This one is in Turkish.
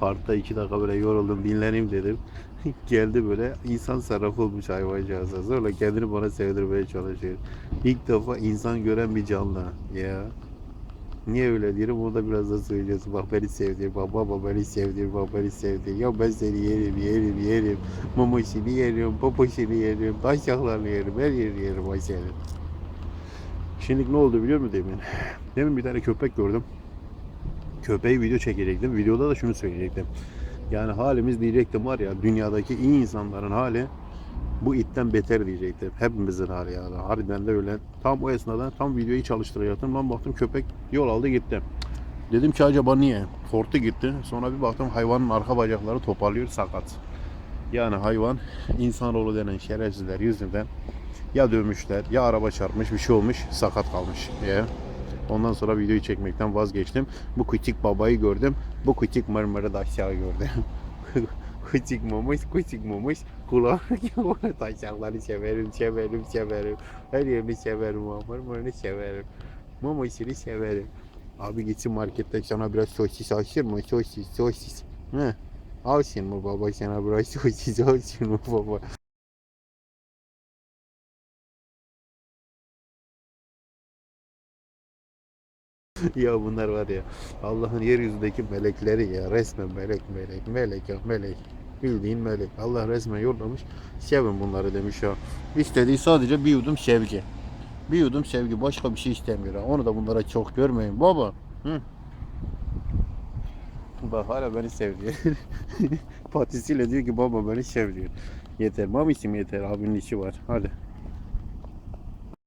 Parkta iki dakika böyle yoruldum dinleneyim dedim. Geldi böyle insan sarrafı olmuş hayvancağıza. Sonra kendini bana sevdirmeye çalışıyor. İlk defa insan gören bir canlı. Ya. Niye öyle diyorum onu da biraz da söyleyeceğiz. Bak beni sevdi, bak baba beni sevdi, bak beni sevdi. Ya ben seni yerim, yerim, yerim. Mamışını yerim, popoşunu yerim, taşaklarını yerim, her yerini yerim ay senin. Şimdi ne oldu biliyor musun demin? Demin bir tane köpek gördüm. Köpeği video çekecektim. Videoda da şunu söyleyecektim. Yani halimiz diyecektim var ya dünyadaki iyi insanların hali bu itten beter diyecektim. Hepimizin hali yani. Harbiden de öyle. Tam o esnada tam videoyu çalıştıracaktım. Ben baktım köpek yol aldı gitti. Dedim ki acaba niye? Korktu gitti. Sonra bir baktım hayvanın arka bacakları toparlıyor sakat. Yani hayvan insanoğlu denen şerefsizler yüzünden ya dövmüşler ya araba çarpmış bir şey olmuş sakat kalmış. Ya. Ondan sonra videoyu çekmekten vazgeçtim. Bu küçük babayı gördüm. Bu küçük marmarı da aşağı gördüm. küçük mamış, küçük mamış. Kulağı taşakları severim, severim, severim. Her yerini severim, marmarını severim. Mamışını severim. Abi gitsin markette sana biraz sosis alsın mı? Sosis, sosis. He. Alsın mı baba sana biraz sosis alsın mı baba? Ya bunlar var ya Allah'ın yeryüzündeki melekleri ya resmen melek melek melek ya melek. Bildiğin melek. Allah resmen yollamış. Sevin bunları demiş ya. İstediği sadece bir yudum sevgi. Bir yudum sevgi başka bir şey istemiyor ha. onu da bunlara çok görmeyin. Baba. Hı. bak hala beni sevdi patisiyle diyor ki baba beni sev diyor. Yeter. Mamisim yeter. Abinin işi var. Hadi